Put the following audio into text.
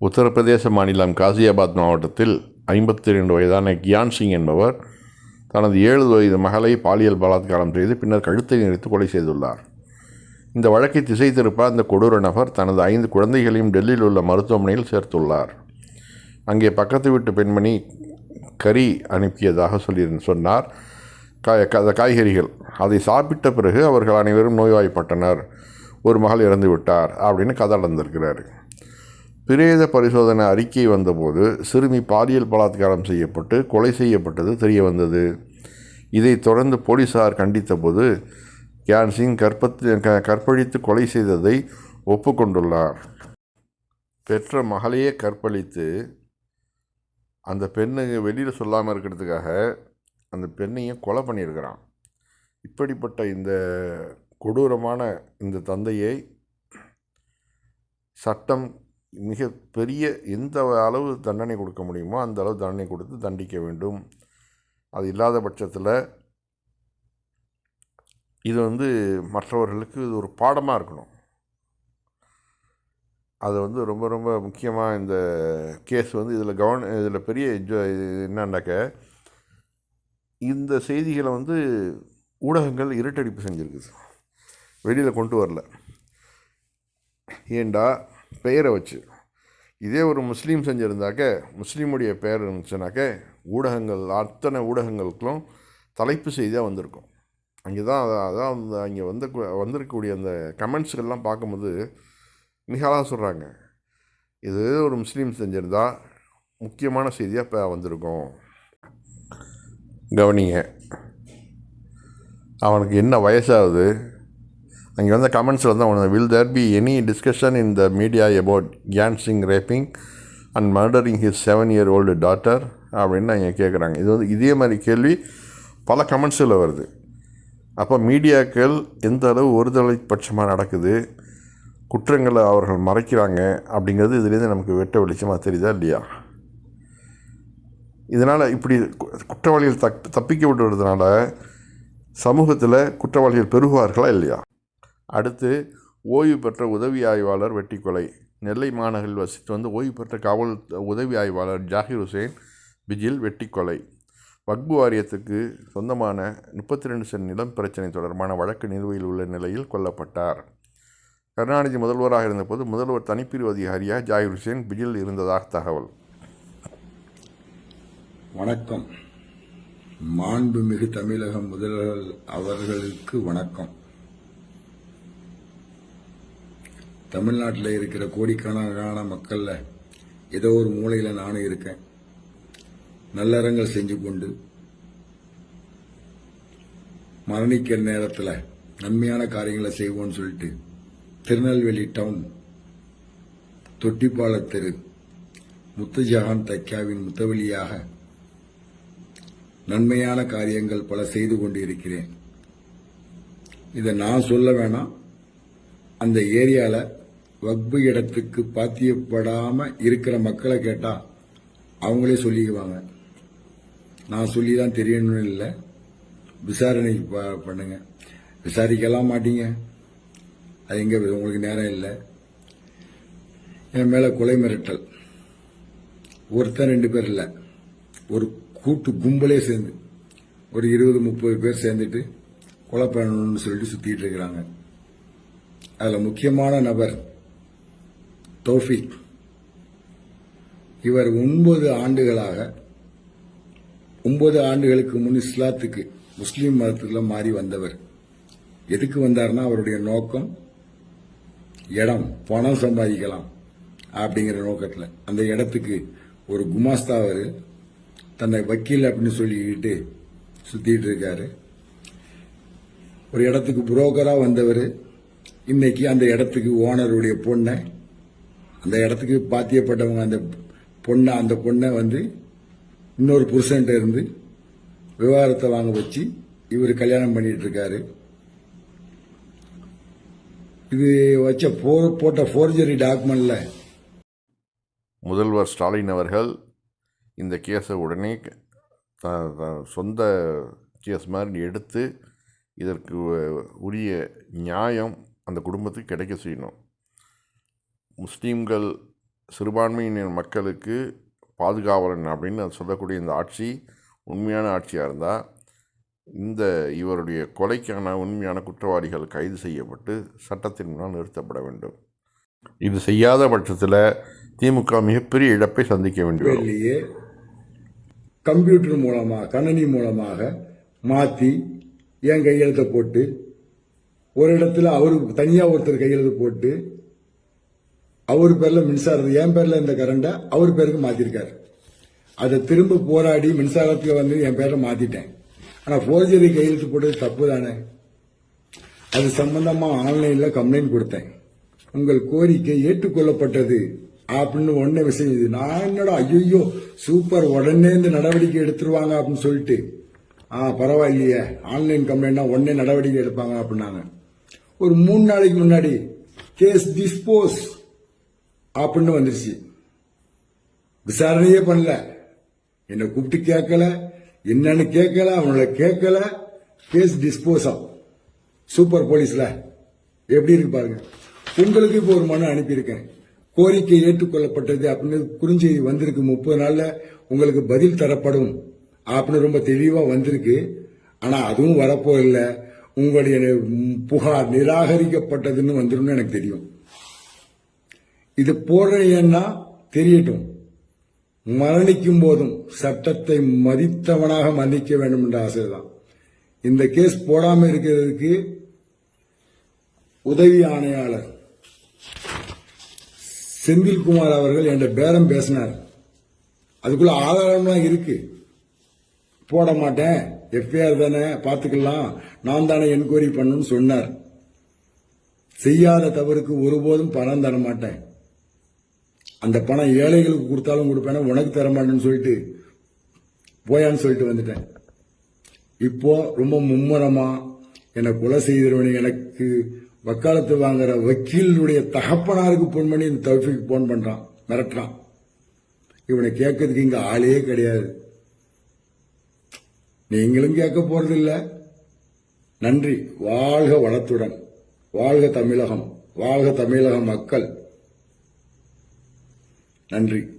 உத்தரப்பிரதேச மாநிலம் காசியாபாத் மாவட்டத்தில் ஐம்பத்தி ரெண்டு வயதான கியான் சிங் என்பவர் தனது ஏழு வயது மகளை பாலியல் பலாத்காரம் செய்து பின்னர் கழுத்தை நிறுத்து கொலை செய்துள்ளார். இந்த வழக்கை திசை திருப்ப அந்த கொடூர நபர் தனது ஐந்து குழந்தைகளையும் டெல்லியில் உள்ள மருத்துவமனையில் சேர்த்துள்ளார். அங்கே பக்கத்து வீட்டு பெண்மணி கறி அனுப்பியதாக சொல்லி சொன்னார். காய் க- காய்கறிகள். அதை சாப்பிட்ட பிறகு அவர்கள் அனைவரும் நோய்வாய்ப்பட்டனர். ஒரு மகள் இறந்து விட்டார் அப்படின்னு கதை நடந்திருக்கிறாரு பிரேத பரிசோதனை அறிக்கை வந்தபோது சிறுமி பாலியல் பலாத்காரம் செய்யப்பட்டு கொலை செய்யப்பட்டது தெரிய வந்தது. இதைத் தொடர்ந்து போலீசார் கண்டித்தபோது கியான்சிங் கற்பத்து க- கற்பழித்து கொலை செய்ததை ஒப்புக்கொண்டுள்ளார் பெற்ற மகளையே கற்பழித்து அந்த பெண்ணுக்கு வெளியில் சொல்லாமல் இருக்கிறதுக்காக அந்த பெண்ணையும் கொலை பண்ணியிருக்கிறான். இப்படிப்பட்ட இந்த கொடூரமான இந்த தந்தையை சட்டம் மிக பெரிய எந்த அளவு தண்டனை கொடுக்க முடியுமோ அந்த அளவு தண்டனை கொடுத்து தண்டிக்க வேண்டும். அது இல்லாத பட்சத்தில் இது வந்து மற்றவர்களுக்கு இது ஒரு பாடமாக இருக்கணும். அது வந்து ரொம்ப ரொம்ப முக்கியமாக இந்த கேஸ் வந்து இதில் கவன இதில் பெரிய என்னன்னாக்க இந்த செய்திகளை வந்து ஊடகங்கள் இருட்டடிப்பு செஞ்சுருக்குது. வெளியில் கொண்டு வரல. ஏண்டா? பெயரை வச்சு. இதே ஒரு முஸ்லீம் செஞ்சுருந்தாக்க முஸ்லீமுடைய பெயர் இருந்துச்சுனாக்க ஊடகங்கள் அத்தனை ஊடகங்களுக்கும் தலைப்பு செய்தியாக வந்திருக்கும். அங்கே தான் அதான் அந்த அங்கே வந்து வந்திருக்கக்கூடிய அந்த கமெண்ட்ஸ்கள்லாம் பார்க்கும்போது நிகழாக சொல்கிறாங்க இது ஒரு முஸ்லீம் செஞ்சிருந்தால் முக்கியமான செய்தியாக இப்போ வந்திருக்கும். கவனிங்க. அவனுக்கு என்ன வயசாகுது? அங்கே வந்த கமெண்ட்ஸில் வந்து அவன் will there be any discussion in the media about Gyan Singh raping and murdering his seven year old daughter அப்படின்னு அவங்க கேட்குறாங்க இது வந்து இதே மாதிரி கேள்வி பல கமெண்ட்ஸில் வருது. அப்போ மீடியாக்கள் எந்த அளவு ஒருதலை பட்சமாக நடக்குது குற்றங்களை அவர்கள் மறைக்கிறாங்க அப்படிங்கிறது இதுலேருந்து நமக்கு வெட்ட வெளிச்சமாக தெரியுதா இல்லையா? இதனால் இப்படி குற்றவாளிகள் தப் தப்பிக்க விடுறதுனால சமூகத்தில் குற்றவாளிகள் பெருகுவார்களா இல்லையா? அடுத்து ஓய்வு பெற்ற உதவி ஆய்வாளர் வெட்டி கொலை நெல்லை மாநகரில் வசித்து வந்து ஓய்வு பெற்ற காவல் உதவி ஆய்வாளர் ஜாகிர் ஹுசேன் பிஜில் வெட்டி கொலை வக்பு வாரியத்துக்கு சொந்தமான முப்பத்தி ரெண்டு சென்ட் நிலம் பிரச்சனை தொடர்பான வழக்கு நிலுவையில் உள்ள நிலையில் கொல்லப்பட்டார். கருணாநிதி முதல்வராக இருந்தபோது முதல்வர் தனிப்பிரிவு அதிகாரியாக ஜாகிர் ஹுசேன் பிஜில் இருந்ததாக தகவல். வணக்கம். மாண்புமிகு தமிழக முதல்வர் அவர்களுக்கு வணக்கம். தமிழ்நாட்டில் இருக்கிற கோடிக்கணக்கான மக்களில் ஏதோ ஒரு மூலையில் நானும் இருக்கேன். நல்லறங்கள் செஞ்சு கொண்டு மரணிக்கிற நேரத்தில் நன்மையான காரியங்களை செய்வோம்னு சொல்லிட்டு திருநெல்வேலி டவுன் தொட்டிப்பால தெரு முத்துஜஹான் தைக்காவின் முத்தவழியாக நன்மையான காரியங்கள் பல செய்து கொண்டு இருக்கிறேன் இதை நான் சொல்ல வேணாம். அந்த ஏரியாவில் வக்பு இடத்துக்கு பாத்தியப்படாம இருக்கிற மக்களை கேட்டா அவங்களே சொல்லிக்குவாங்க. நான் சொல்லி தான் தெரியணும்னு இல்லை. விசாரணை ப- பண்ணுங்க. விசாரிக்கலாம் மாட்டீங்க. அது எங்க உங்களுக்கு நேரம் இல்லை. என் மேல கொலை மிரட்டல். ஒருத்தன் ரெண்டு பேர் இல்லை. ஒரு கூட்டு கும்பலே சேர்ந்து ஒரு இருபது முப்பது பேர் சேர்ந்துட்டு கொலை பண்ணணும்னு சொல்லிட்டு சுத்திட்டு இருக்கிறாங்க. அதுல முக்கியமான நபர் தோஃபிக். இவர் ஒன்பது ஆண்டுகளாக ஒன்பது ஆண்டுகளுக்கு முன் இஸ்லாத்துக்கு முஸ்லீம் மதத்துக்குள்ள மாறி வந்தவர். எதுக்கு வந்தார்னா அவருடைய நோக்கம் இடம் பணம் சம்பாதிக்கலாம் அப்படிங்கிற நோக்கத்தில். அந்த இடத்துக்கு ஒரு குமாஸ்தா அவர் தன்னை வக்கீல் அப்படின்னு சொல்லிக்கிட்டு சுத்திட்டு இருக்காரு. ஒரு இடத்துக்கு புரோக்கராக வந்தவர். இன்னைக்கு அந்த இடத்துக்கு ஓனருடைய பொண்ணை அந்த இடத்துக்கு பாத்தியப்பட்டவங்க அந்த பொண்ணை அந்த பொண்ணை வந்து இன்னொரு புருஷன்ட்ட இருந்து விவாகரத்தை வாங்க வச்சு இவர் கல்யாணம் பண்ணிட்டு இருக்காரு இது வச்ச போ- போட்ட ஃபோர்ஜரி டாக்குமெண்ட்ல முதல்வர் ஸ்டாலின் அவர்கள் இந்த கேஸை உடனே த- சொந்த கேஸ் மாதிரி எடுத்து இதற்கு உரிய நியாயம் அந்த குடும்பத்துக்கு கிடைக்க செய்யணும். முஸ்லீம்கள் சிறுபான்மையினர் மக்களுக்கு பாதுகாவலன் அப்படின்னு சொல்லக்கூடிய இந்த ஆட்சி உண்மையான ஆட்சியாக இருந்தால் இந்த இவருடைய கொலைக்கான உண்மையான குற்றவாளிகள் கைது செய்யப்பட்டு சட்டத்தின் முன்னால் நிறுத்தப்பட வேண்டும். இது செய்யாத பட்சத்தில் திமுக மிகப்பெரிய இழப்பை சந்திக்க வேண்டும் இல்லையே கம்ப்யூட்டர் மூலமாக கணனி மூலமாக மாற்றி என் கையெழுத்தை போட்டு ஒரு இடத்துல அவருக்கு தனியாக ஒருத்தர் கையெழுத்து போட்டு அவர் பேரில் மின்சாரம் என் பேரில் இந்த கரண்டை அவர் பேருக்கு மாற்றிருக்காரு அதை திரும்ப போராடி மின்சாரத்துக்கு வந்து என் பேரை மாற்றிட்டேன் ஆனால் ஃபோர்ஜரி கையெழுத்து போட்டது தப்பு தானே அது சம்பந்தமாக ஆன்லைனில் கம்ப்ளைண்ட் கொடுத்தேன். உங்கள் கோரிக்கை ஏற்றுக்கொள்ளப்பட்டது அப்படின்னு உடனே விஷயம் இது. நான் என்னடா ஐயோ சூப்பர் உடனே இந்த நடவடிக்கை எடுத்துருவாங்க அப்படின்னு சொல்லிட்டு. ஆ பரவாயில்லையே ஆன்லைன் கம்ப்ளைண்ட்னா உடனே நடவடிக்கை எடுப்பாங்க அப்படின்னாங்க. ஒரு மூணு நாளைக்கு முன்னாடி கேஸ் டிஸ்போஸ் அப்படின்னு வந்துருச்சு. விசாரணையே பண்ணல. என்னை கூப்பிட்டு கேட்கல. என்னன்னு கேட்கல அவங்கள கேட்கல. கேஸ் டிஸ்போஸ் ஆகும். சூப்பர் போலீஸ்ல எப்படி இருக்கு பாருங்க. உங்களுக்கு இப்போ ஒரு மனு அனுப்பியிருக்கேன். கோரிக்கை ஏற்றுக்கொள்ளப்பட்டது அப்படின்னு குறிஞ்செய்தி வந்திருக்கு முப்பது நாள்ல. உங்களுக்கு பதில் தரப்படும் அப்படின்னு ரொம்ப தெளிவா வந்திருக்கு. ஆனா அதுவும் வரப்போ இல்லை உங்களுடைய புகார் நிராகரிக்கப்பட்டதுன்னு வந்துடும் எனக்கு தெரியும். இது போடுறேன்னா தெரியட்டும். மரணிக்கும் போதும் சட்டத்தை மதித்தவனாக மன்னிக்க வேண்டும் என்ற ஆசைதான். இந்த கேஸ் போடாம இருக்கிறதுக்கு உதவி ஆணையாளர் செந்தில்குமார் அவர்கள் என்ற பேரம் பேசினார். அதுக்குள்ள ஆதாரம்லாம் இருக்கு. போட மாட்டேன். எஃப்ஐஆர் தானே பார்த்துக்கலாம். நான் தானே என்கொயரி பண்ணுன்னு சொன்னார். செய்யாத தவறுக்கு ஒருபோதும் பணம் தர மாட்டேன் அந்த பணம் ஏழைகளுக்கு கொடுத்தாலும் கொடுப்பேன் உனக்கு தரமாட்டேன்னு சொல்லிட்டு போயான்னு சொல்லிட்டு வந்துட்டேன். இப்போ ரொம்ப மும்முரமா என்னை கொலை செய்தவனு எனக்கு வக்காலத்து வாங்குற வக்கீலுடைய தகப்பனாருக்கு போன் பண்ணி இந்த தௌஃபிக் போன் பண்றான் மிரட்டுறான். இவனை கேட்கறதுக்கு இங்க ஆளே கிடையாது. நீங்களும் கேட்க போறதில்ல. நன்றி. வாழ்க வளத்துடன். வாழ்க தமிழகம். வாழ்க தமிழக மக்கள். நன்றி.